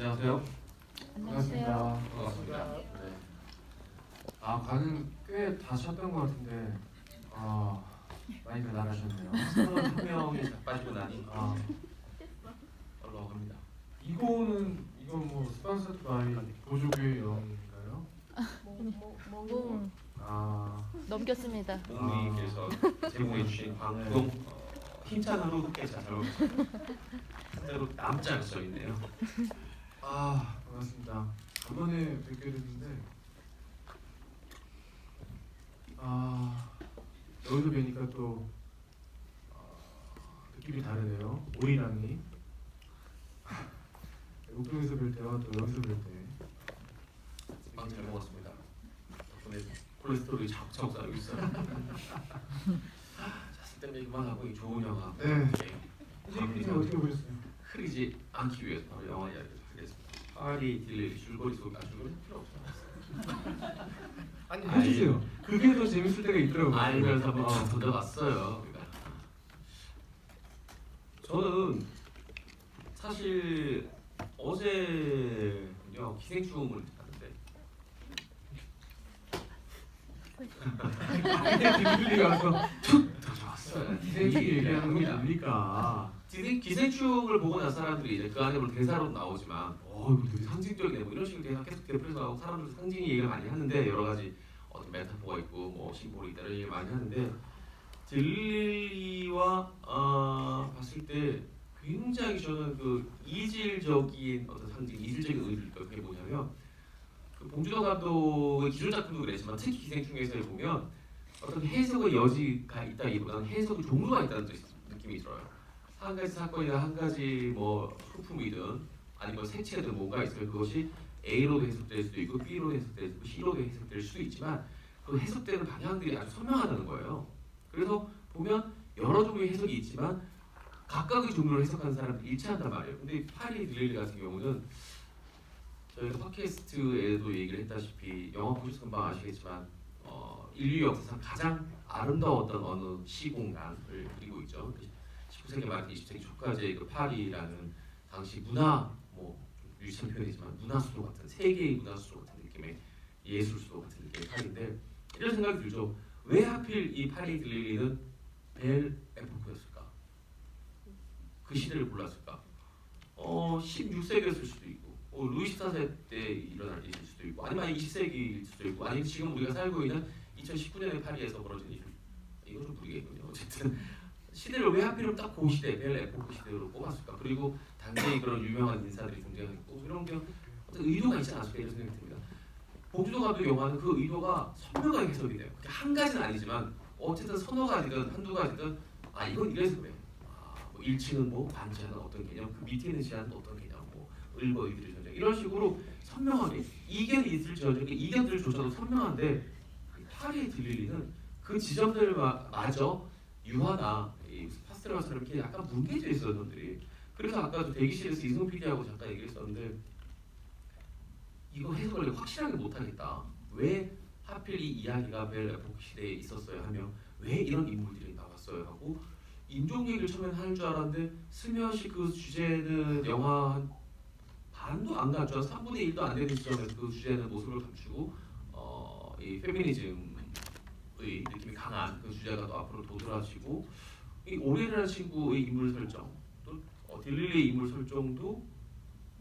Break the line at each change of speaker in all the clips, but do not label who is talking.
안녕하세요.
안녕하세요.
반갑습니다. 네.
아 관은 꽤 다셨던 것 같은데 아 많이 배달하셨네요.
한 명이 자빠지고 나니
아
올라갑니다.
이거는 이건 뭐 스폰서드 바이 보조교회 영인가요?
몽
아
넘겼습니다.
목님께서 제공해 주신 방송 어, 흰찬으로 흑개차 잘 먹었습니다. 그대로 남자가 써 있네요.
아, 반갑습니다. 간만에 뵙게 됐는데 아 여기서 뵈니까 또 어, 느낌이 다르네요. 오이랑이 옥동에서 뵐 때와 또 여기서 뵐 때.
빵잘 먹었습니다. 덕분에 콜레스테롤이 차곡차곡 쌓이고 있어요. 자, 쓸데없는 얘기만 하고 이 좋은 영화
네.
예,
이제 어떻게 보셨어요?
흐리지 않기 위해서 바로 영화 이야기를. 파리 딜레이 줄거리 속 아, 줄거리 필요 없어.
아니. 해주세요. 그게 더 재밌을 때가 있더라고요.
알면서 한번
어.
쭉 던져봤어요. 우리가. 저는 사실 어제요 기생충을 봤는데
기분이 와서
더 좋았어요.
기생충 얘기하는 건
겁니다.
뭡니까?
기생, 기생충을 보고 난 사람들이 이제 그 안에 뭐 대사로 나오지만 어 이거 되게 상징적이네 뭐 이런 식으로 계속 계속 되풀이하고 사람들 상징 얘기를 많이 하는데 여러 가지 어떤 메타포가 있고 뭐 심볼이 있다 이런 얘기를 많이 하는데 딜리와 어, 봤을 때 굉장히 저는 그 이질적인 어떤 상징 이질적인 의미가 그게 뭐냐면 그 봉준호 감독의 기존 작품도 그랬지만 특히 기생충에서 보면 어떤 해석의 여지가 있다기보다는 해석의 종류가 있다는 뜻- 느낌이 들어요. 한 가지 사건이나 한 가지 뭐 소품이든 아니면 생체든 뭔가 있어요. 그것이 A로도 해석될 수도 있고 B로도 해석될 수도 있고 C로도 해석될 수도 있지만 그 해석되는 방향들이 아주 선명하다는 거예요. 그래서 보면 여러 종류의 해석이 있지만 각각의 종류를 해석하는 사람들이 일치한단 말이에요. 근데 파리 릴리 같은 경우는 저희가 팟캐스트에도 얘기를 했다시피 영화 보셔서 금방 아시겠지만 어, 인류 역사상 가장 아름다웠던 어느 시공간을 그리고 있죠. 19세기 말 20세기 초까지의 그 파리라는 당시 문화 뭐 유치한 표현이지만 문화 수도 같은 세계의 문화 수도 같은 느낌의 예술 수도 같은 느낌의 파리인데 이런 생각이 들죠. 왜 하필 이 파리 딜리는 벨 에포크였을까? 그 시대를 골랐을까? 어 16세기였을 수도 있고 어, 루이 14세 때 일어날 일일 수도 있고 아니면 20세기일 수도 있고 아니면 지금 우리가 살고 있는 2019년의 파리에서 벌어진 일 이거 좀 모르겠군요. 어쨌든 시대를 왜 하필이면 딱 그 시대 벨 에포크 시대로 꼽았을까? 그리고 당시에 그런 유명한 인사들이 등장했고 이런 게 어떤 의도가 있지 않았을까 이런 생각이 듭니다. 봉준호 감독 영화는 그 의도가 선명하게 해석이 돼요. 한 가지는 아니지만 어쨌든 서너 가지든 한두 가지든 아 이건 이래서 그래. 아, 뭐 일치는 뭐 반지하는 어떤 개념, 그 밑에 있는 지하는 어떤 개념, 뭐 을과 의들의 전쟁 이런 식으로 선명하게 이견이 있을지언정 이견들조차도 선명한데 파리의 딜리리는 그 지점들마저 유화나 이 파스텔처럼 이렇게 약간 뭉개져 있어요, 놈들이. 그래서 아까도 대기실에서 이승훈 PD하고 잠깐 얘기했었는데 이거 해석을 확실하게 못하겠다. 왜 하필 이 이야기가 벨 에포크 시대에 있었어요 하며 왜 이런 인물들이 나왔어요 하고 인종 얘기를 처음엔 하는 줄 알았는데 슬며시 그 주제는 영화 한 반도 안 갔죠. 3분의 1도 안 되는 시점에서 그 주제는 모습을 감추고 어, 이 페미니즘의 느낌이 강한 그 주제가 또 앞으로 도드라지고 이 오레라는 친구의 인물 설정 또 어, 딜릴리의 인물 설정도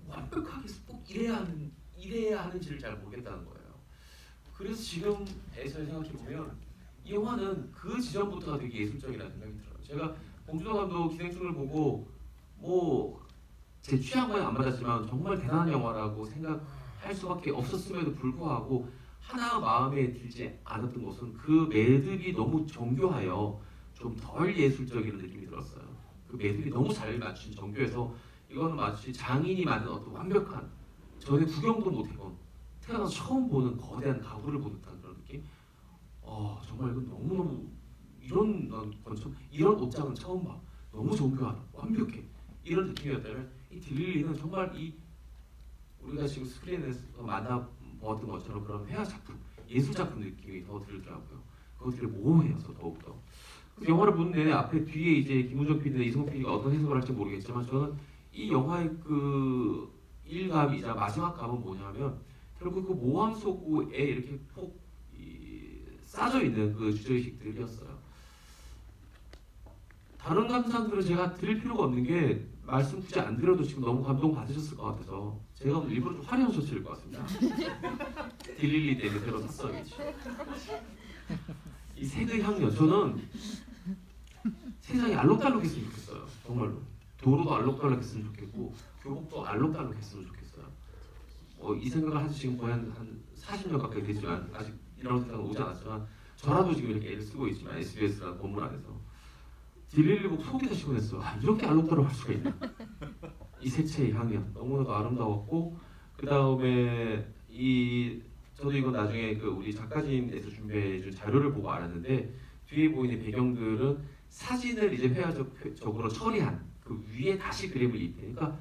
완벽하게 꼭 이래야 하는 이래야 하는지를 잘 모르겠다는 거예요. 그래서 지금 에서 생각해 보면 이 영화는 그 지점부터가 되게 예술적이라는 생각이 들어요. 제가 봉준호 감독 기생충을 보고 뭐 제 취향과는 안 맞았지만 정말 대단한 영화라고 생각할 수밖에 없었음에도 불구하고 하나 마음에 들지 않았던 것은 그 매듭이 너무 정교하여 좀 덜 예술적인 느낌이 들었어요. 그 매듭이 너무 잘 맞춘 정교해서 이거는 마치 장인이 만든 어떤 완벽한 전에 구경도 못 해본 태어나서 처음 보는 거대한 가구를 보는 듯한 그런 느낌. 어 정말 이건 너무 너무 이런 건처 이런 옷장은 처음 봐. 너무 정교하다, 완벽해. 이런 느낌이었다면 이 딜릴리는 정말 이 우리가 지금 스크린에서 만나보았던 것처럼 그런 회화 작품, 예술 작품 느낌이 더 들더라고요. 되게 모호해서 더욱더. 영화를 보는 내내 앞에 뒤에 이제 김우정 PD나 이승훈 PD가 어떤 해석을 할지 모르겠지만 저는 이 영화의 그 1감이자 마지막 감은 뭐냐면 결국 그 모함 속에 이렇게 폭 이, 싸져 있는 그 주제의식들이었어요. 다른 감상들은 제가 드릴 필요가 없는 게 말씀 굳이 안 드려도 지금 너무 감동 받으셨을 것 같아서 제가 일부러 좀 화려한 셔츠를 입고 왔습니다. 딜릴리 때문에 새로 샀어야지. 이 색의 향이요. 저는 세상이 알록달록했으면 좋겠어요. 정말로. 도로도 알록달록했으면 좋겠고 교복도 알록달록했으면 좋겠어요. 뭐이 생각을 하지 지금 거의 한, 한 40년 가까이 되지만 아직 이런 세상은 오지 않았지만 저라도 지금 이렇게 애를 쓰고 있지만 SBS라는 건물 안에서 딜릴리복 속이 다 시원했어. 아, 이렇게 알록달록할 수가 있나? 이 색채의 향이야. 너무나도 아름다웠고 그 다음에 이 저도 이거 나중에 그 우리 작가진에서 준비해준 자료를 보고 알았는데 뒤에 보이는 배경들은 사진을 이제 회화적으로 처리한 그 위에 다시 그림을 입히니까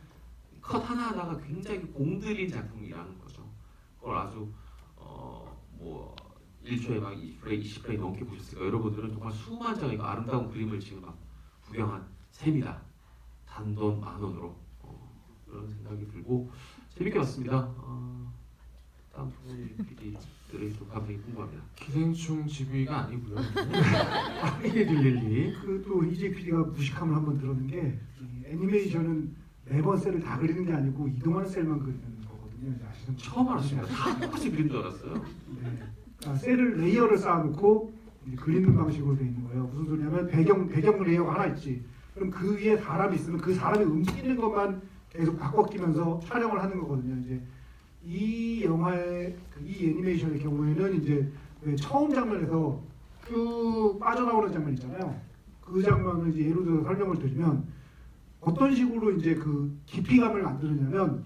컷 하나 하나가 굉장히 공들인 작품이라는 거죠. 그걸 아주 어뭐 1초에 막 20프레임, 20프레임 넘게 보셨으니까 여러분들은 정말 수만 장의 그 아름다운 그림을 지금 막 구경한 셈이다. 단돈 만 원으로 어, 그런 생각이 들고 재밌게 봤습니다. 어, 다음 부분 PD 들의 또 감상이 궁금합니다.
기생충 집이가 아니고요.
이게 들릴리. 그또 이재 PD가 무식함을 한번 들었는 게이 애니메이션은 매번 셀을 다 그리는 게 아니고 이동하는 셀만 그리는 거거든요. 이제 아시는 분.
처음 알았습니다. 다 똑같이 그린 줄 알았어요.
네. 그러니까 셀을 레이어를 쌓아놓고 이제 그리는 방식으로 돼 있는 거예요. 무슨 소리냐면 배경 배경 레이어가 하나 있지. 그럼 그 위에 사람이 있으면 그 사람이 움직이는 것만 계속 바꿔 끼면서 촬영을 하는 거거든요. 이제 이 영화의 그이 애니메이션의 경우에는 이제 왜 처음 장면에서 쭉 빠져나오는 장면 있잖아요. 그 장면을 이제 예를 들어 설명을 드리면 어떤 식으로 이제 그 깊이감을 만드느냐면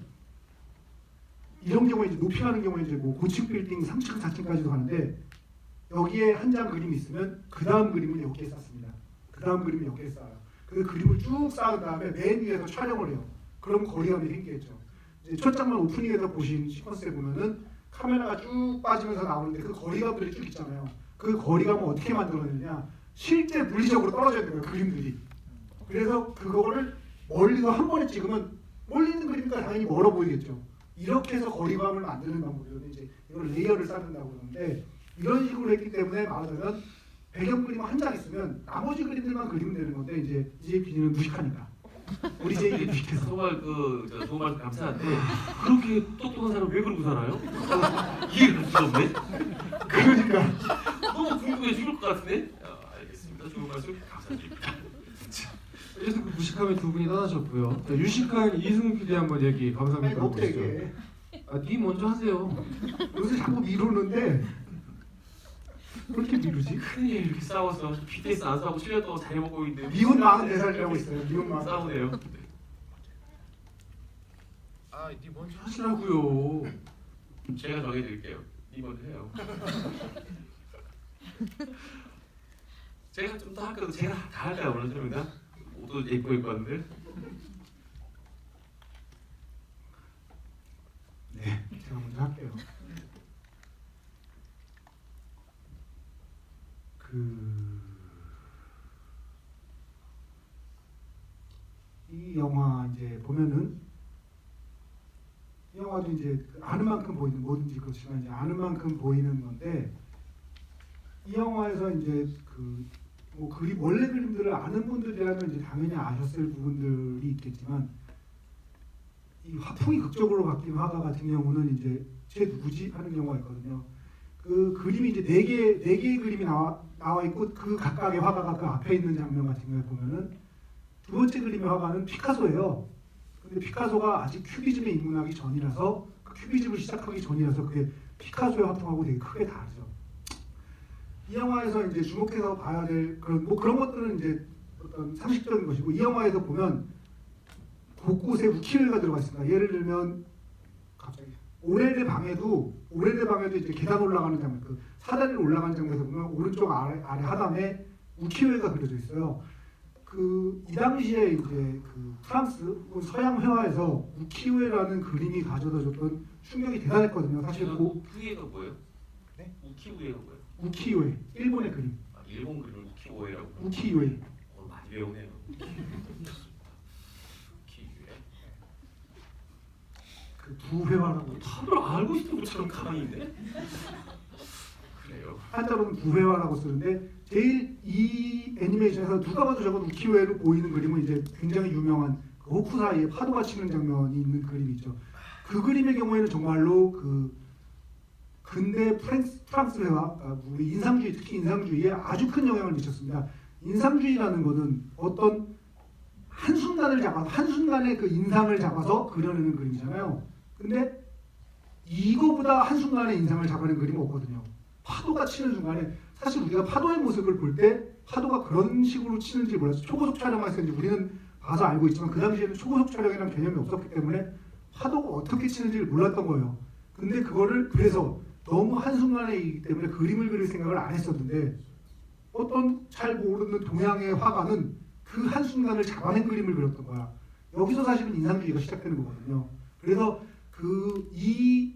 이런 경우에 이제 높이 가는 경우에 이제 뭐 고층 빌딩 3층 4층까지도 가는데 여기에 한 장 그림이 있으면 그 다음 그림을 여기에 쌓습니다. 그 다음 그림을 여기에 쌓아요. 그 그림을 쭉 쌓은 다음에 맨 위에서 촬영을 해요. 그럼 거리감이 생기겠죠. 첫 장면 오프닝에서 보신 시퀀스에 보면은 카메라가 쭉 빠지면서 나오는데 그 거리감들이 쭉 있잖아요. 그 거리감을 어떻게 만들어내느냐? 실제 물리적으로 떨어져 있는 거예요. 그림들이. 그래서 그거를 멀리서 한 번에 찍으면 멀리 있는 그림이니까 당연히 멀어 보이겠죠. 이렇게 해서 거리감을 만드는 방법이거든요. 이제 이걸 레이어를 쌓는다고 그러는데 이런 식으로 했기 때문에 말하자면 배경 그림 한 장 있으면 나머지 그림들만 그리면 되는 건데 이제 이제 PD는 무식하니까 우리 무식해서
정말 그 좋은 말씀 감사한데 그렇게 똑똑한 사람 왜 그러고 살아요? 이해가 갈 수가 없네.
그러니까
너무 궁금해 죽을 것 같은데. 아, 알겠습니다. 좋은 말씀 감사드립니다.
그래서 그 무식함에 두 분이 떠나셨고요. 자, 유식한 이승훈 PD 한번 얘기 감상
아니
평가
너무
보시죠.
되게
아, 네 먼저 하세요.
요새 자꾸 미루는데 왜 이렇게 미루지?
큰일 이렇게 싸워서 BTS 안 싸우고 7년 동안 잘 먹고 있는데
미운 44살이라고 있어요. 미운 44살.
싸우네요.
아, 네 먼저 하시라고요.
제가 정해드릴게요. 이번 해요. 제가 좀 더 할까요? 제가 다 할까요? 오늘 좀인가? 옷도 입고 왔는데
네, 제가 먼저 할게요. 그... 이 영화 이제 보면은 이 영화도 이제 아는 만큼 보이는 뭐든지 그렇지만 이제 아는 만큼 보이는 건데 이 영화에서 이제 그 뭐 그림 원래 그림들을 아는 분들이라면 이제 당연히 아셨을 부분들이 있겠지만 이 화풍이 극적으로 바뀐 화가 같은 경우는 이제 쟤 누구지 하는 경우가 있거든요. 그 그림이 이제 네 개 네 개의 그림이 나와 나와 있고 그 각각의 화가가 그 앞에 있는 장면 같은 경우에 보면은 두 번째 그림의 화가는 피카소예요. 근데 피카소가 아직 큐비즘에 입문하기 전이라서 그 큐비즘을 시작하기 전이라서 그게 피카소의 화풍하고 되게 크게 다르죠. 이 영화에서 이제 주목해서 봐야 될 그런 뭐 그런 것들은 이제 어떤 상식적인 것이고 이 영화에서 보면 곳곳에 우키웨가 들어가 있습니다. 예를 들면 갑자기 오레르 방에도 오레르 방에도 이제 계단 올라가는 장면, 그 사다리를 올라가는 장면에서 보면 오른쪽 아래, 아래 하단에 우키웨가 그려져 있어요. 그 이 당시에 이제 그 프랑스 혹은 서양 회화에서 우키웨라는 그림이 가져다줬던 충격이 대단했거든요. 사실 고,
우키우에가 뭐예요?
네?
우키우에가 뭐예요?
우키웨 일본의 그림
아, 일본 그림을 우키우에라고.
우키웨
어, 많이 배우네요. 우키우에.
그 부회화라고
다들 알고 있는 것처럼 가만히 있네. 그래요.
한자로는 부회화라고 쓰는데 제일 이 애니메이션에서 누가 봐도 저건 우키요에로 보이는 그림은 이제 굉장히 유명한 그 호쿠 사이의 파도가 치는 장면이 있는 그림이죠. 그 그림의 경우에는 정말로 그 근대 프랑스, 프랑스 회화, 아, 우리 인상주의 특히 인상주의에 아주 큰 영향을 미쳤습니다. 인상주의라는 것은 어떤 한 순간을 잡아서 한 순간의 그 인상을 잡아서 그려내는 그림이잖아요. 근데 이거보다 한 순간의 인상을 잡아낸 그림은 없거든요. 파도가 치는 순간에 사실 우리가 파도의 모습을 볼 때 파도가 그런 식으로 치는지 몰랐어요. 초고속 촬영만 했는지 우리는 봐서 알고 있지만 그 당시에는 초고속 촬영이라는 개념이 없었기 때문에 파도가 어떻게 치는지를 몰랐던 거예요. 근데 그거를 그래서 너무 한순간이기 때문에 그림을 그릴 생각을 안 했었는데 어떤 잘 모르는 동양의 화가는 그 한순간을 잡아낸 그림을 그렸던 거야. 여기서 사실은 인상주의가 시작되는 거거든요. 그래서 그 이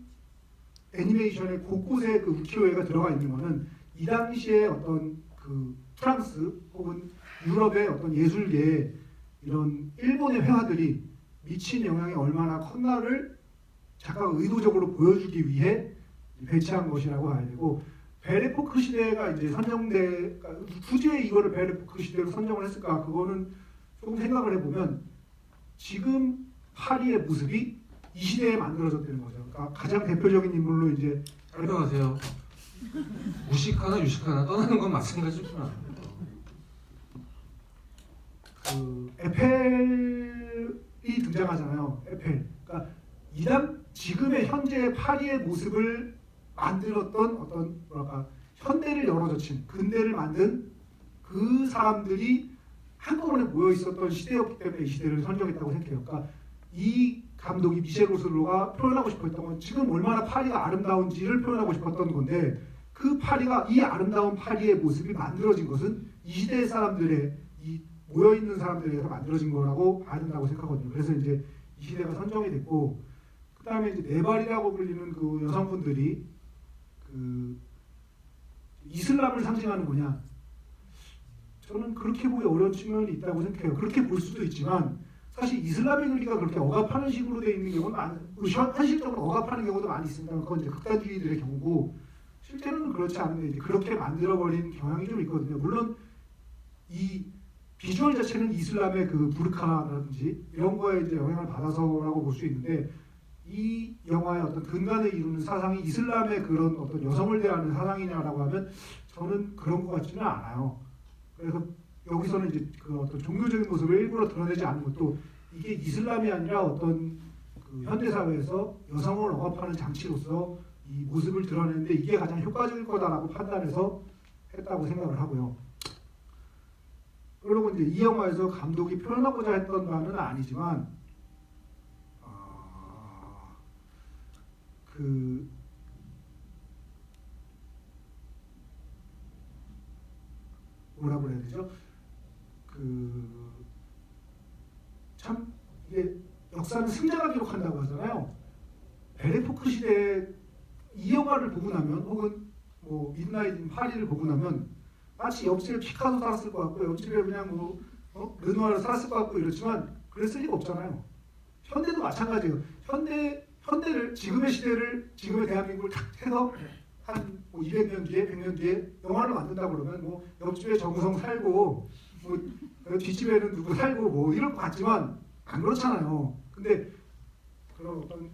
애니메이션의 곳곳에 그 우키요에가 들어가 있는 거는 이 당시에 어떤 그 프랑스 혹은 유럽의 어떤 예술계에 이런 일본의 회화들이 미친 영향이 얼마나 컸나를 작가가 의도적으로 보여주기 위해 배치한 것이라고 봐야 되고 베레포크 시대가 이제 선정돼 굳이 왜 이거를 베레포크 시대로 선정을 했을까? 그거는 조금 생각을 해보면 지금 파리의 모습이 이 시대에 만들어졌다는 거죠. 그러니까 가장 대표적인 인물로 이제
설명하세요. 무식하나 유식하나 떠나는 건 마찬가지구나.
그 에펠이 등장하잖아요. 에펠. 그러니까 이당 지금의 현재 파리의 모습을 만들었던 어떤 뭐랄까 현대를 열어젖힌 근대를 만든 그 사람들이 한꺼번에 모여 있었던 시대였기 때문에 이 시대를 선정했다고 생각해요. 그러니까 이 감독이 미셸 오슬로가 표현하고 싶었던 건 지금 얼마나 파리가 아름다운지를 표현하고 싶었던 건데 그 파리가 이 아름다운 파리의 모습이 만들어진 것은 이 시대 사람들의 이 모여 있는 사람들에 의해서 만들어진 거라고 봐야 된다고 생각하거든요. 그래서 이제 이 시대가 선정이 됐고 그 다음에 이제 네발이라고 불리는 그 여성분들이 그 이슬람을 상징하는 거냐? 저는 그렇게 보기 어려운 측면이 있다고 생각해요. 그렇게 볼 수도 있지만 사실 이슬람의 논리가 그렇게 억압하는 식으로 돼 있는 경우는 많, 현- 현실적으로 억압하는 경우도 많이 있습니다. 그건 이제 극단주의들의 경우고 실제로는 그렇지 않은데 이제 그렇게 만들어버린 경향이 좀 있거든요. 물론 이 비주얼 자체는 이슬람의 그 부르카라든지 이런 거에 이제 영향을 받아서라고 볼 수 있는데 이 영화의 어떤 근간을 이루는 사상이 이슬람의 그런 어떤 여성을 대하는 사상이냐라고 하면 저는 그런 것 같지는 않아요. 그래서 여기서는 이제 그 어떤 종교적인 모습을 일부러 드러내지 않는 것도 이게 이슬람이 아니라 어떤 그 현대 사회에서 여성을 억압하는 장치로서 이 모습을 드러내는데 이게 가장 효과적일 거다라고 판단해서 했다고 생각을 하고요. 그리고 이제 이 영화에서 감독이 표현하고자 했던 바는 아니지만 아, 그 뭐라 그래야 되죠? 그 참 이게 역사는 승자가 기록한다고 하잖아요. 베레포크 시대 이 영화를 보고 나면 혹은 뭐 in 파리를 보고 나면 마치 옆집에 피카소 살았을 것 같고 옆집에 그냥 뭐 어? 르누아르 살았을 것 같고 이렇지만 그랬을 리가 없잖아요. 현대도 마찬가지예요. 현대 현대를 지금의 시대를 지금의 대한민국을 탁 해서 한뭐 200년 뒤에 100년 뒤에 영화를 만든다 그러면 뭐 옆집에 정우성 살고 뭐 뒷집에는 누구 살고 뭐 이럴 것 같지만 안 그렇잖아요. 근데 그런 어떤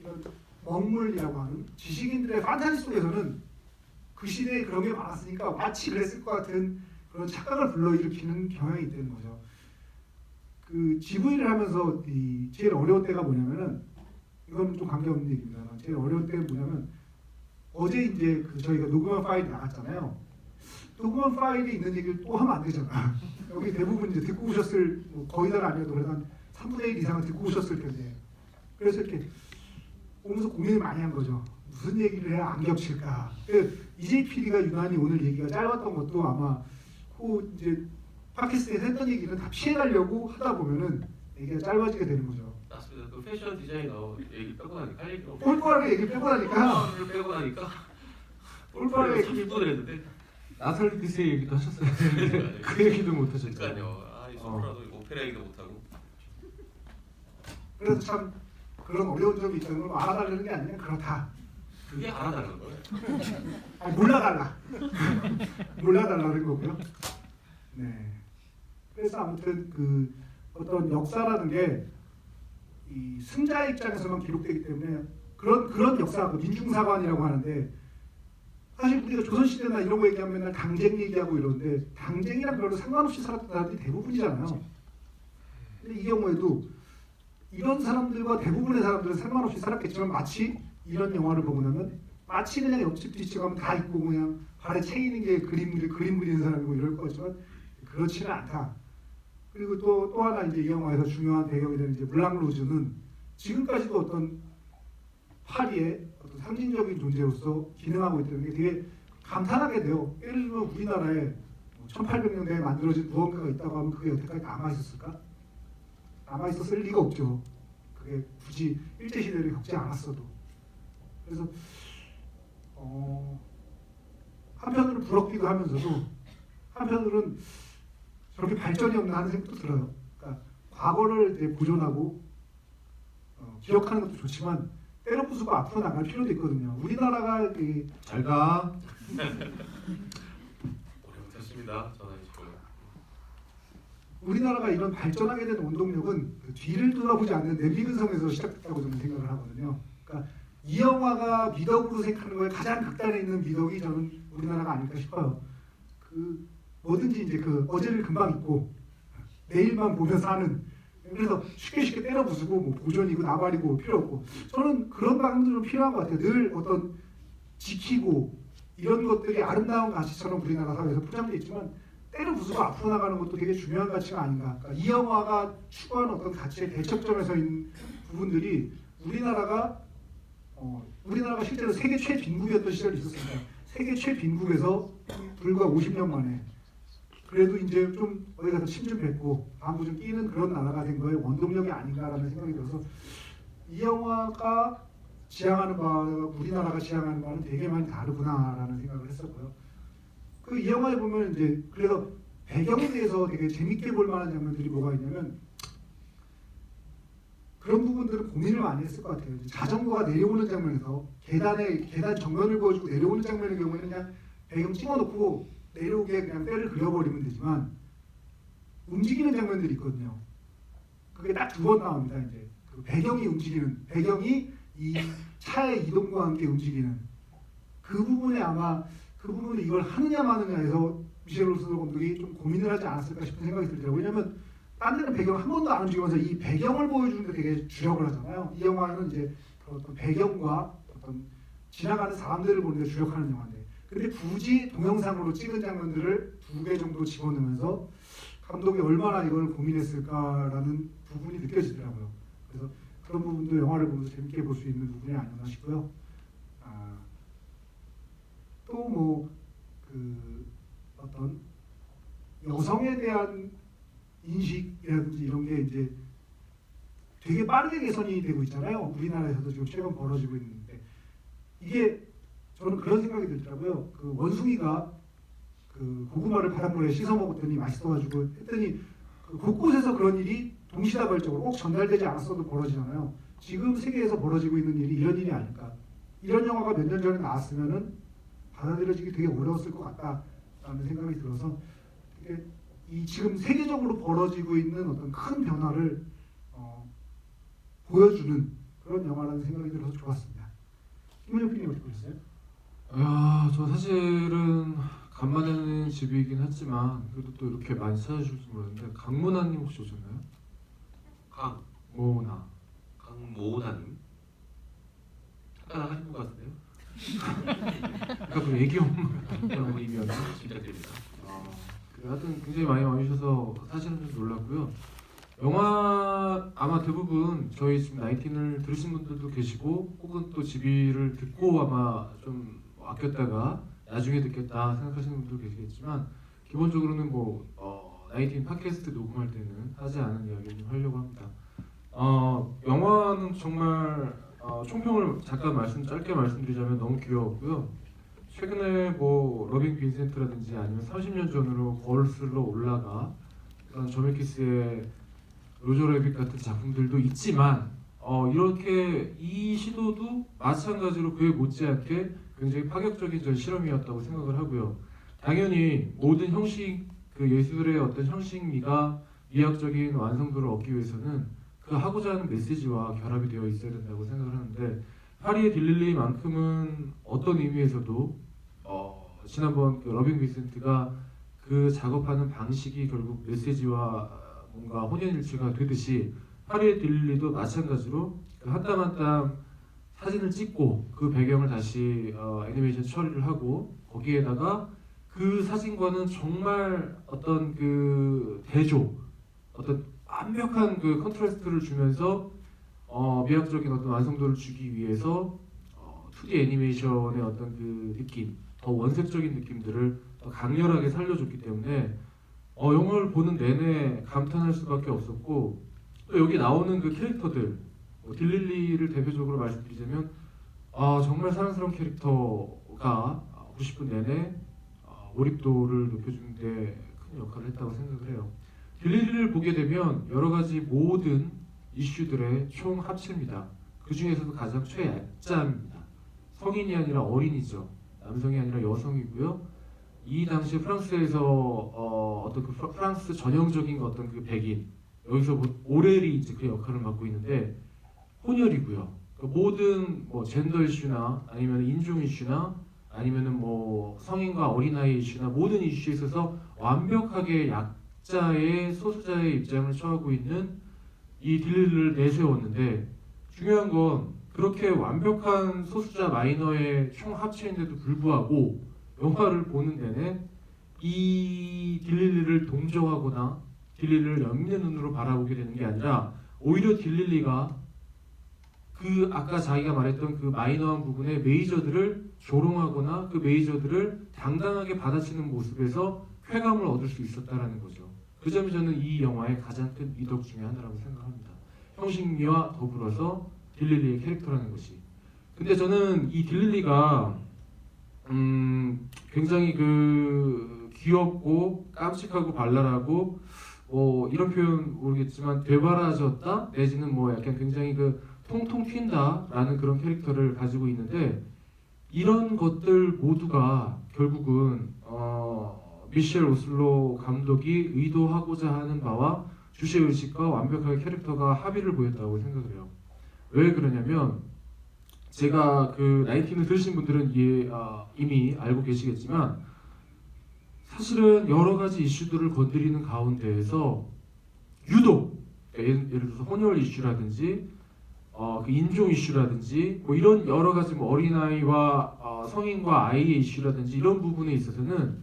이런 먹물이라고 하는 지식인들의 판타지 속에서는 그 시대에 그런 게 많았으니까 마치 그랬을 것 같은 그런 착각을 불러일으키는 경향이 있다는 거죠. 그 GV를 하면서 이 제일 어려운 때가 뭐냐면은 이건 좀 관계없는 얘기입니다. 제일 어려운 때는 뭐냐면 어제 이제 그 저희가 녹음한 파일이 나갔잖아요. 녹음한 파일에 있는 얘기를 또 하면 안 되잖아. 여기 대부분 이제 듣고 오셨을 뭐 거의 다는 아니어도 그래도 한 3분의 1 이상은 듣고 오셨을 텐데 그래서 이렇게 오면서 고민을 많이 한 거죠. 무슨 얘기를 해야 안 겹칠까. 그 이제 PD가 유난히 오늘 얘기가 짧았던 것도 아마 그 이제 팟캐스트에서 했던 얘기는 다 피해가려고 하다 보면은 얘기가 짧아지게 되는 거죠.
맞습니다. 그 패션 디자이너 얘기 빼고 나니까 할 얘기가
꼴꼴하게 얘기 빼고 나니까
를 빼고 나니까
꼴꼴하게
꼴찌를 30분을 했는데
나설리티스의 얘기도 하셨어야 되는데 그 얘기도 못 하셨죠.
그러니까요. 아, 이 소프라도 오페라 얘기도 못하고
그래서 참 그런 어려운 점이 있다는 걸 알아달라는 게 아니라 그렇다.
그게 알아달라는 거예요.
아니, 몰라달라. 몰라달라는 거고요. 네. 그래서 아무튼 그 어떤 역사라는 게 이 승자 의 입장에서만 기록되기 때문에 그런 그런 역사고 민중사관이라고 하는데 사실 우리가 조선시대나 이런 거 얘기하면 맨날 당쟁 얘기하고 이러는데 당쟁이랑 별로 상관없이 살았던 사람들이 대부분이잖아요. 근데 이 경우에도 이런 사람들과 대부분의 사람들은 상관없이 살았겠지만 마치 이런 영화를 보고 나면 마치 그냥 옆집 뒤집 가면 다 있고 그냥 발에 채 있는 게 그림 그림 그리는 사람이고 이럴 거지만 그렇지는 않다. 그리고 또 또 하나 이제 이 영화에서 중요한 배경이 되는 이제 블랑루즈는 지금까지도 어떤 파리의 어떤 상징적인 존재로서 기능하고 있다는 게 되게 감탄하게 돼요. 예를 들면 우리나라에 1800년대에 만들어진 무언가가 있다고 하면 그게 여태까지 남아 있었을까? 남아 있었을 리가 없죠. 그게 굳이 일제 시대를 겪지 않았어도. 그래서 어, 한편으로는 부럽기도 하면서도 한편으로는 저렇게 발전이 없나 하는 생각도 들어요. 그러니까 과거를 보존하고 어, 기억하는 것도 좋지만 때려 부수고 앞으로 나갈 필요도 있거든요. 우리나라가 이
잘 가.
못했습니다. 전화주시고요.
우리나라가 이런 발전하게 된 원동력은 그 뒤를 돌아보지 않는 냄비근성에서 시작됐다고 저는 생각을 하거든요. 그러니까 이 영화가 미덕으로 생각하는 거에 가장 극단에 있는 미덕이 저는 우리나라가 아닐까 싶어요. 그 뭐든지 이제 그 어제를 금방 잊고 내일만 보며 사는 그래서 쉽게 쉽게 때려 부수고 뭐 보존이고 나발이고 필요 없고 저는 그런 방법도 좀 필요한 것 같아요. 늘 어떤 지키고 이런 것들이 아름다운 가치처럼 우리나라 사회에서 포장돼 있지만 때려 부수고 앞으로 나가는 것도 되게 중요한 가치가 아닌가. 그러니까 이 영화가 추구하는 어떤 가치의 대척점에 서 있는 부분들이 우리나라가 어, 우리나라가 실제로 세계 최빈국이었던 시절이 있었습니다. 세계 최빈국에서 불과 50년 만에 그래도 이제 좀 어디 가서 침좀 뱉고 방구 좀 끼는 그런 나라가 된 거에 원동력이 아닌가라는 생각이 들어서 이 영화가 지향하는 바와 우리나라가 지향하는 바는 되게 많이 다르구나라는 생각을 했었고요. 그 이 영화에 보면 이제 그래서 배경에 대해서 되게 재밌게 볼 만한 장면들이 뭐가 있냐면 그런 부분들은 고민을 많이 했을 것 같아요. 자전거가 내려오는 장면에서 계단에 계단 정면을 보여주고 내려오는 장면의 경우에는 그냥 배경 찍어놓고 내려오게 그냥 때를 그려버리면 되지만 움직이는 장면들이 있거든요. 그게 딱 두 번 나옵니다. 이제 그 배경이 움직이는 배경이 이 차의 이동과 함께 움직이는 그 부분에 아마 그 부분을 이걸 하느냐 마느냐에서 미셸 롤스도 감독이 좀 고민을 하지 않았을까 싶은 생각이 들더라고요. 왜냐하면 딴 데는 배경 한 번도 안 움직이면서 이 배경을 보여주는 데 되게 주력을 하잖아요. 이 영화는 이제 그 어떤 배경과 어떤 지나가는 사람들을 보는 데 주력하는 영화인데 근데 굳이 동영상으로 찍은 장면들을 두 개 정도 집어넣으면서 감독이 얼마나 이걸 고민했을까라는 부분이 느껴지더라고요. 그래서 그런 부분도 영화를 보면서 재밌게 볼 수 있는 부분이 아니었나 싶고요. 아, 또뭐그 어떤 여성에 대한 인식이라든지 이런 게 이제 되게 빠르게 개선이 되고 있잖아요. 우리나라에서도 지금 최근 벌어지고 있는데 이게 저는 그런 생각이 들더라고요. 그 원숭이가 그 고구마를 바닷물에 씻어 먹었더니 맛있어가지고 했더니 그 곳곳에서 그런 일이 동시다발적으로 꼭 전달되지 않았어도 벌어지잖아요. 지금 세계에서 벌어지고 있는 일이 이런 일이 아닐까. 이런 영화가 몇 년 전에 나왔으면은 받아들여지기 되게 어려웠을 것 같다라는 생각이 들어서 이 지금 세계적으로 벌어지고 있는 어떤 큰 변화를 어, 보여주는 그런 영화라는 생각이 들어서 좋았습니다. 김은영 PD님 어떻게 보셨어요?
아, 저 사실은 간만에는 집이긴 하지만 그래도 또 이렇게 많이 찾아주실 줄 몰랐는데 강문아님 혹시 오셨나요?
강
모나.
강모나님 잠깐 하신 것 같은데요.
아까 그 애기 엄마 이미였나?
진짜입니다.
아, 그래, 하여튼 굉장히 많이 와주셔서 사실은 좀 놀랐고요. 영화 아마 대부분 저희 지금 나이틴을 들으신 분들도 계시고 혹은 또 지비를 듣고 아마 좀 아꼈다가 나중에 듣겠다 생각하시는 분도 계시겠지만 기본적으로는 뭐 어, 나이틴 팟캐스트 녹음할 때는 하지 않은 이야기를 좀 하려고 합니다. 어, 영화는 정말 어, 총평을 잠깐 말씀 짧게 말씀드리자면 너무 귀여웠고요. 최근에 뭐 러빙 빈센트라든지 아니면 30년 전으로 거슬러 올라가 그런 저메키스의 로저 레빗 같은 작품들도 있지만 어, 이렇게 이 시도도 마찬가지로 그에 못지않게 굉장히 파격적인 전 실험이었다고 생각을 하고요. 당연히 모든 형식 그 예술의 어떤 형식미가 미학적인 완성도를 얻기 위해서는 그 하고자 하는 메시지와 결합이 되어 있어야 된다고 생각을 하는데 파리의 딜릴리만큼은 어떤 의미에서도 어, 지난번 그 러빙 비센트가 그 작업하는 방식이 결국 메시지와 뭔가 혼연일치가 되듯이 파리의 딜릴리도 마찬가지로 그 한땀 한땀 사진을 찍고 그 배경을 다시 어, 애니메이션 처리를 하고 거기에다가 그 사진과는 정말 어떤 그 대조 어떤 완벽한 그 컨트라스트를 주면서 어, 미학적인 어떤 완성도를 주기 위해서 어, 2D 애니메이션의 어떤 그 느낌 더 원색적인 느낌들을 더 강렬하게 살려줬기 때문에 어, 영화를 보는 내내 감탄할 수밖에 없었고 또 여기 나오는 그 캐릭터들 뭐 딜릴리를 대표적으로 말씀드리자면 아 정말 사랑스러운 캐릭터가 90분 내내 어, 몰입도를 높여주는데 큰 역할을 했다고 생각을 해요. 딜릴리를 보게 되면 여러 가지 모든 이슈들의 총 합치입니다. 그 중에서도 가장 최약자입니다. 성인이 아니라 어린이죠. 남성이 아니라 여성이고요. 이 당시 프랑스에서 어, 그 프라- 프랑스 전형적인 어떤 그 백인 여기서 뭐 오렐이 이제 그 역할을 맡고 있는데 혼혈이고요. 그 모든 뭐 젠더 이슈나 아니면 인종 이슈나 아니면은 뭐 성인과 어린아이 이슈나 모든 이슈에 있어서 완벽하게 약자의 소수자의 입장을 처하고 있는 이 딜을 내세웠는데 중요한 건 그렇게 완벽한 소수자 마이너의 총 합체인데도 불구하고 영화를 보는 내내 이 딜릴리를 동정하거나 딜릴리를 연민의 눈으로 바라보게 되는 게 아니라 오히려 딜릴리가 그 아까 자기가 말했던 그 마이너한 부분의 메이저들을 조롱하거나 그 메이저들을 당당하게 받아치는 모습에서 쾌감을 얻을 수 있었다라는 거죠. 그 점이 저는 이 영화의 가장 큰 미덕 중에 하나라고 생각합니다. 형식미와 더불어서 딜릴리의 캐릭터라는 것이. 근데 저는 이 딜릴리가 음, 굉장히 그 귀엽고 깜찍하고 발랄하고 뭐 이런 표현 모르겠지만 되바라졌다 내지는 뭐 약간 굉장히 그 통통 튄다라는 그런 캐릭터를 가지고 있는데 이런 것들 모두가 결국은 어, 미셸 오슬로 감독이 의도하고자 하는 바와 주제 의식과 완벽하게 캐릭터가 합의를 보였다고 생각을 해요. 왜 그러냐면 제가 그 나이팅을 들으신 분들은 이해, 아, 이미 알고 계시겠지만 사실은 여러 가지 이슈들을 건드리는 가운데에서 유독 예를, 예를 들어서 혼혈 이슈라든지 어, 그 인종 이슈라든지 뭐 이런 여러 가지 뭐 어린아이와 어, 성인과 아이의 이슈라든지 이런 부분에 있어서는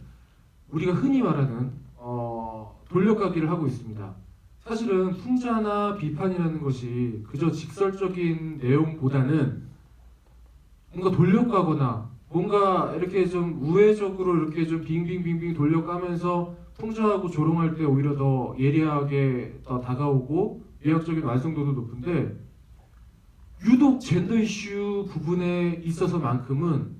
우리가 흔히 말하는 어, 돌려가기를 하고 있습니다. 사실은 풍자나 비판이라는 것이 그저 직설적인 내용보다는 뭔가 돌려가거나 뭔가 이렇게 좀 우회적으로 이렇게 좀 빙빙빙빙 돌려가면서 풍자하고 조롱할 때 오히려 더 예리하게 더 다가오고 예학적인 완성도도 높은데 유독 젠더 이슈 부분에 있어서만큼은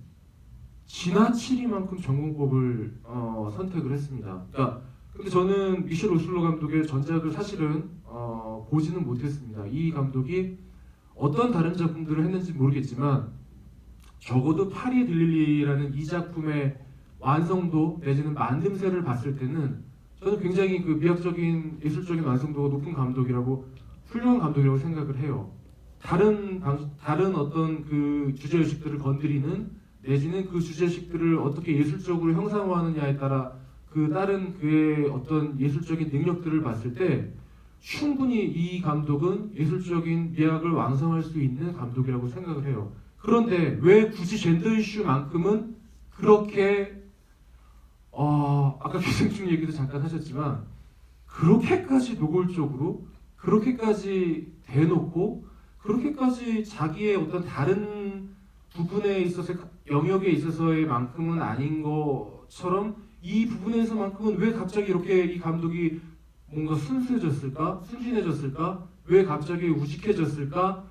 지나치리만큼 전공법을 어, 선택을 했습니다. 그러니까 근데 저는 미셸 오슬로 감독의 전작을 사실은 어, 보지는 못했습니다. 이 감독이 어떤 다른 작품들을 했는지 모르겠지만 적어도 파리 딜릴리라는 이 작품의 완성도 내지는 만듦새를 봤을 때는 저는 굉장히 그 미학적인 예술적인 완성도가 높은 감독이라고 훌륭한 감독이라고 생각을 해요. 다른 방, 다른 어떤 그 주제 의식들을 건드리는 내지는 그 주제 의식들을 어떻게 예술적으로 형상화하느냐에 따라 그 다른 그의 어떤 예술적인 능력들을 봤을 때 충분히 이 감독은 예술적인 미학을 완성할 수 있는 감독이라고 생각을 해요. 그런데 왜 굳이 젠더 이슈만큼은 그렇게 어, 아까 기생충 얘기도 잠깐 하셨지만 그렇게까지 노골적으로 그렇게까지 대놓고 그렇게까지 자기의 어떤 다른 부분에 있어서 영역에 있어서의 만큼은 아닌 것처럼 이 부분에서만큼은 왜 갑자기 이렇게 이 감독이 뭔가 순수해졌을까? 순진해졌을까? 왜 갑자기 우직해졌을까?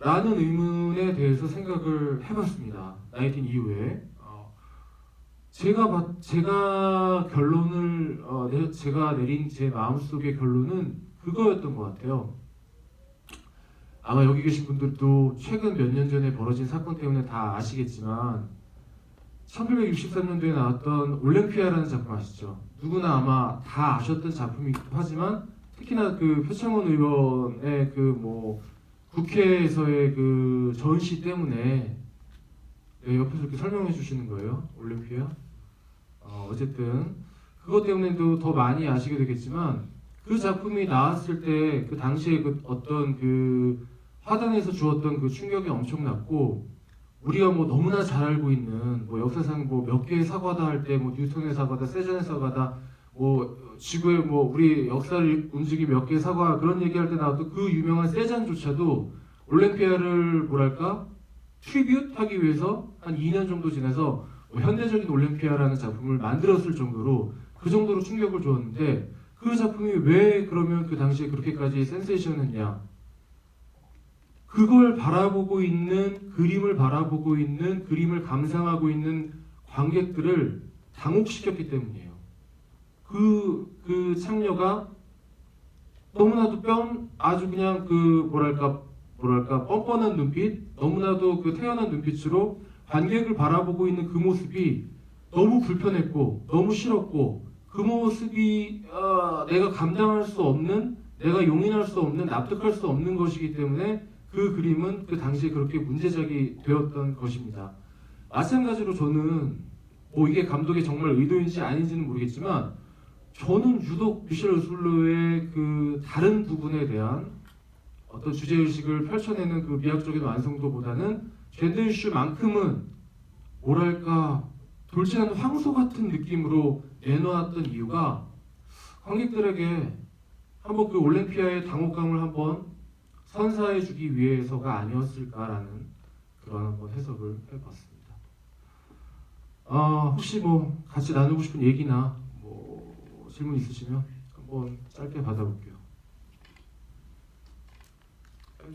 라는 의문에 대해서 생각을 해봤습니다. 나이틴 이후에 어, 제가 봤- 제가 결론을 어, 내- 제가 내린 제 마음속의 결론은 그거였던 것 같아요. 아마 여기 계신 분들도 최근 몇 년 전에 벌어진 사건 때문에 다 아시겠지만 1963년도에 나왔던 올랭피아라는 작품 아시죠? 누구나 아마 다 아셨던 작품이기도 하지만 특히나 그 표창원 의원의 그 뭐 국회에서의 그 전시 때문에 네, 옆에서 이렇게 설명해 주시는 거예요. 올림피아. 어, 어쨌든 그것 때문에도 더 많이 아시게 되겠지만 그 작품이 나왔을 때 그 당시에 그 어떤 그 화단에서 주었던 그 충격이 엄청났고 우리가 뭐 너무나 잘 알고 있는 뭐 역사상 뭐 몇 개의 사과다 할 때 뭐 뉴턴의 사과다 세잔의 사과다 뭐 지구의 뭐 우리 역사를 움직인 몇 개의 사과 그런 얘기할 때 나왔던 그 유명한 세잔조차도 올림피아를 뭐랄까? 트리뷰트 하기 위해서 한 2년 정도 지나서 뭐 현대적인 올림피아라는 작품을 만들었을 정도로 그 정도로 충격을 줬는데 그 작품이 왜 그러면 그 당시에 그렇게까지 센세이션했냐 그걸 바라보고 있는 그림을 바라보고 있는 그림을 감상하고 있는 관객들을 당혹시켰기 때문이에요. 그, 그 창녀가 너무나도 뺨 아주 그냥 그 뭐랄까 뭐랄까 뻔뻔한 눈빛 너무나도 그 태연한 눈빛으로 관객을 바라보고 있는 그 모습이 너무 불편했고 너무 싫었고 그 모습이 아, 내가 감당할 수 없는 내가 용인할 수 없는 납득할 수 없는 것이기 때문에 그 그림은 그 당시에 그렇게 문제작이 되었던 것입니다. 마찬가지로 저는 뭐 이게 감독의 정말 의도인지 아닌지는 모르겠지만 저는 유독 미셸 우슬로의 그 다른 부분에 대한 어떤 주제 의식을 펼쳐내는 그 미학적인 완성도보다는 젠더 이슈만큼은 뭐랄까 돌진하는 황소 같은 느낌으로 내놓았던 이유가 관객들에게 한번 그 올림피아의 당혹감을 한번 선사해 주기 위해서가 아니었을까라는 그런 한번 해석을 해봤습니다. 아 혹시 뭐 같이 나누고 싶은 얘기나 뭐 질문 있으시면 한번 짧게 받아볼게요.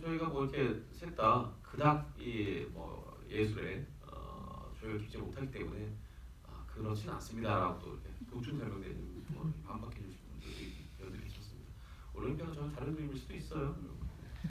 저희가 뭐 이렇게 셋 다 그닥 이뭐 예술에 어, 저희가 깊지 못하기 때문에 아, 그렇진 않습니다라고 또 보충 설명대 뭐 반박해 주신 분들이 여러 계셨습니다. 올림피아가 저는 다른 그림일 수도 있어요.